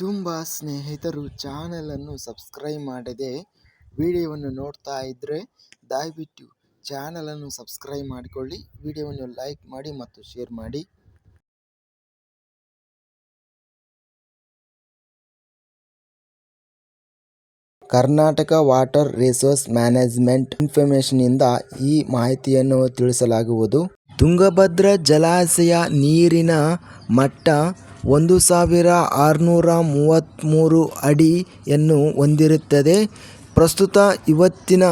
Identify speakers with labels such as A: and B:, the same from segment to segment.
A: ತುಂಬ ಸ್ನೇಹಿತರು ಚಾನಲನ್ನು ಸಬ್ಸ್ಕ್ರೈಬ್ ಮಾಡದೆ ವಿಡಿಯೋವನ್ನು ನೋಡ್ತಾ ಇದ್ದರೆ ದಯವಿಟ್ಟು ಚಾನಲನ್ನು ಸಬ್ಸ್ಕ್ರೈಬ್ ಮಾಡಿಕೊಳ್ಳಿ, ವಿಡಿಯೋವನ್ನು ಲೈಕ್ ಮಾಡಿ ಮತ್ತು ಶೇರ್ ಮಾಡಿ. ಕರ್ನಾಟಕ ವಾಟರ್ ರಿಸೋರ್ಸ್ ಮ್ಯಾನೇಜ್ಮೆಂಟ್ ಇನ್ಫಾರ್ಮೇಶನ್ನಿಂದ ಈ ಮಾಹಿತಿಯನ್ನು ತಿಳಿಸಲಾಗುವುದು. ತುಂಗಭದ್ರಾ ಜಲಾಶಯ ನೀರಿನ ಮಟ್ಟ ಒಂದು ಸಾವಿರ ಆರುನೂರ ಮೂವತ್ತ್ಮೂರು ಅಡಿಯನ್ನು ಹೊಂದಿರುತ್ತದೆ. ಪ್ರಸ್ತುತ ಇವತ್ತಿನ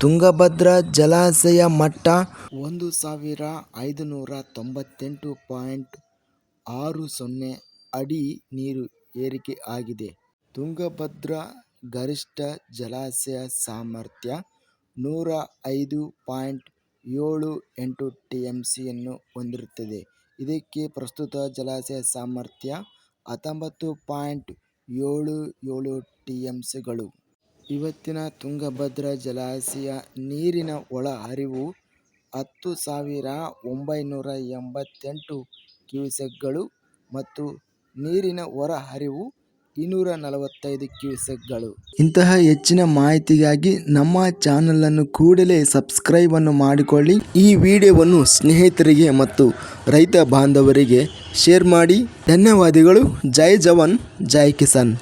A: ತುಂಗಭದ್ರಾ ಜಲಾಶಯ ಮಟ್ಟ ಒಂದು ಸಾವಿರ ಐದುನೂರ ತೊಂಬತ್ತೆಂಟು ಪಾಯಿಂಟ್ ಆರು ಸೊನ್ನೆ ಅಡಿ ನೀರು ಏರಿಕೆ ಆಗಿದೆ. ತುಂಗಭದ್ರಾ ಗರಿಷ್ಠ ಜಲಾಶಯ ಸಾಮರ್ಥ್ಯ ನೂರ ಐದು ಪಾಯಿಂಟ್ ಏಳು ಎಂಟು ಟಿ ಎಂ ಸಿಯನ್ನು ಹೊಂದಿರುತ್ತದೆ. ಇದಕ್ಕೆ ಪ್ರಸ್ತುತ ಜಲಾಶಯ ಸಾಮರ್ಥ್ಯ ಹತ್ತೊಂಬತ್ತು ಪಾಯಿಂಟ್ ಏಳು ಏಳು ಟಿ ಎಂ ಸಿಗಳು ಇವತ್ತಿನ ತುಂಗಭದ್ರಾ ಜಲಾಶಯ ನೀರಿನ ಒಳ ಹರಿವು ಹತ್ತು ಸಾವಿರ ಒಂಬೈನೂರ ಎಂಬತ್ತೆಂಟು ಕ್ಯೂಸೆಕ್ಗಳು ಮತ್ತು ನೀರಿನ ಹೊರ ಹರಿವು ಇನ್ನೂರ ನಲವತ್ತೈದು ಕ್ಯೂಸೆಕ್ಗಳು. ಇಂತಹ ಹೆಚ್ಚಿನ ಮಾಹಿತಿಗಾಗಿ ನಮ್ಮ ಚಾನಲನ್ನು ಕೂಡಲೇ ಸಬ್ಸ್ಕ್ರೈಬನ್ನು ಮಾಡಿಕೊಳ್ಳಿ. ಈ ವಿಡಿಯೋವನ್ನು ಸ್ನೇಹಿತರಿಗೆ ಮತ್ತು ರೈತ ಬಾಂಧವರಿಗೆ ಶೇರ್ ಮಾಡಿ. ಧನ್ಯವಾದಗಳು. ಜೈ ಜವಾನ್, ಜೈ ಕಿಸಾನ್.